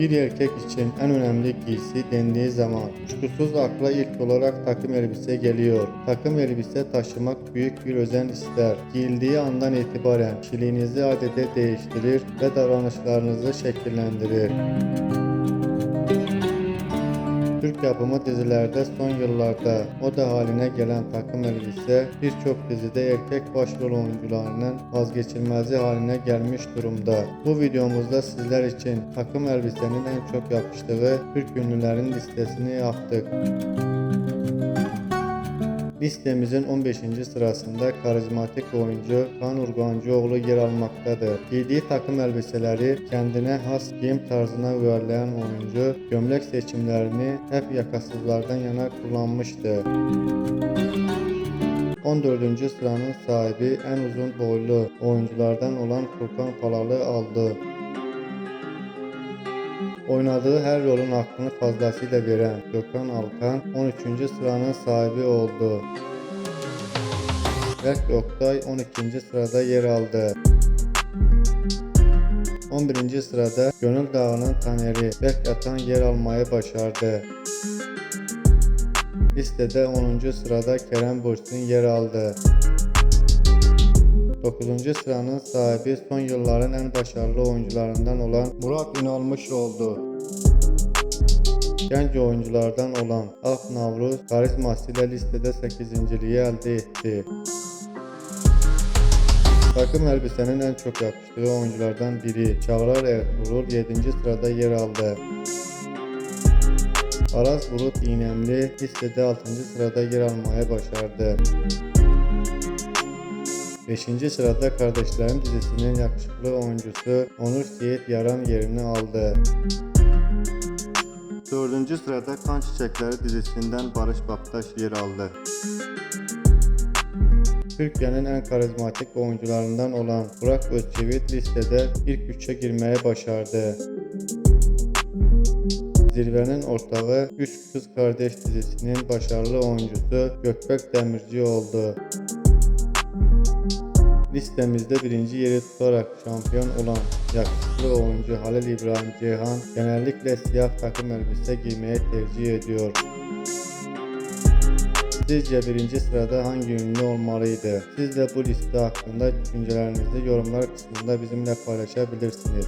Bir erkek için en önemli giysi dendiği zaman kuşkusuz akla ilk olarak takım elbise geliyor. Takım elbise taşımak büyük bir özen ister. Giyildiği andan itibaren kişiliğinizi adeta değiştirir ve davranışlarınızı şekillendirir. Türk yapımı dizilerde son yıllarda moda haline gelen takım elbise birçok dizide erkek başrol oyuncularının vazgeçilmezi haline gelmiş durumda. Bu videomuzda sizler için takım elbisenin en çok yakıştığı Türk ünlülerin listesini yaptık. Listemizin 15. sırasında karizmatik oyuncu Kaan Urgancıoğlu yer almaktadır. Giydiği takım elbiseleri kendine has giyim tarzına uyarlayan oyuncu gömlek seçimlerini hep yakasızlardan yana kullanmıştı. 14. sıranın sahibi en uzun boylu oyunculardan olan Furkan Palalı aldı. Oynadığı her rolün hakkını fazlasıyla veren Gökhan Alkan 13. sıranın sahibi oldu. Berk Oktay 12. sırada yer aldı. 11. sırada Gönül Dağı'nın Taneri Berk Atan yer almayı başardı. Listede 10. sırada Kerem Bürsin yer aldı. 9. sıranın sahibi son yılların en başarılı oyuncularından olan Murat İnalmış oldu. Genç oyunculardan olan Alp Navruz karizmasıyla listede 8.liği elde etti. Takım elbisenin en çok yakıştığı oyunculardan biri Çağlar Ertuğrul 7. sırada yer aldı. Aras Bulut İğnemli listede 6. sırada yer almaya başardı. 5. sırada Kardeşlerim dizisinin yakışıklı oyuncusu Onur Siyet Yaran yerini aldı. 4. sırada Kan Çiçekleri dizisinden Barış Baktaş yer aldı. Türkiye'nin en karizmatik oyuncularından olan Burak Özçivit listede ilk üçe girmeye başardı. Zirvenin ortağı Üç Kız Kardeş dizisinin başarılı oyuncusu Gökbek Demirci oldu. Listemizde birinci yeri tutarak şampiyon olan yakışıklı oyuncu Halil İbrahim Ceyhan genellikle siyah takım elbise giymeyi tercih ediyor. Sizce birinci sırada hangi ünlü olmalıydı? Siz de bu liste hakkında düşüncelerinizi yorumlar kısmında bizimle paylaşabilirsiniz.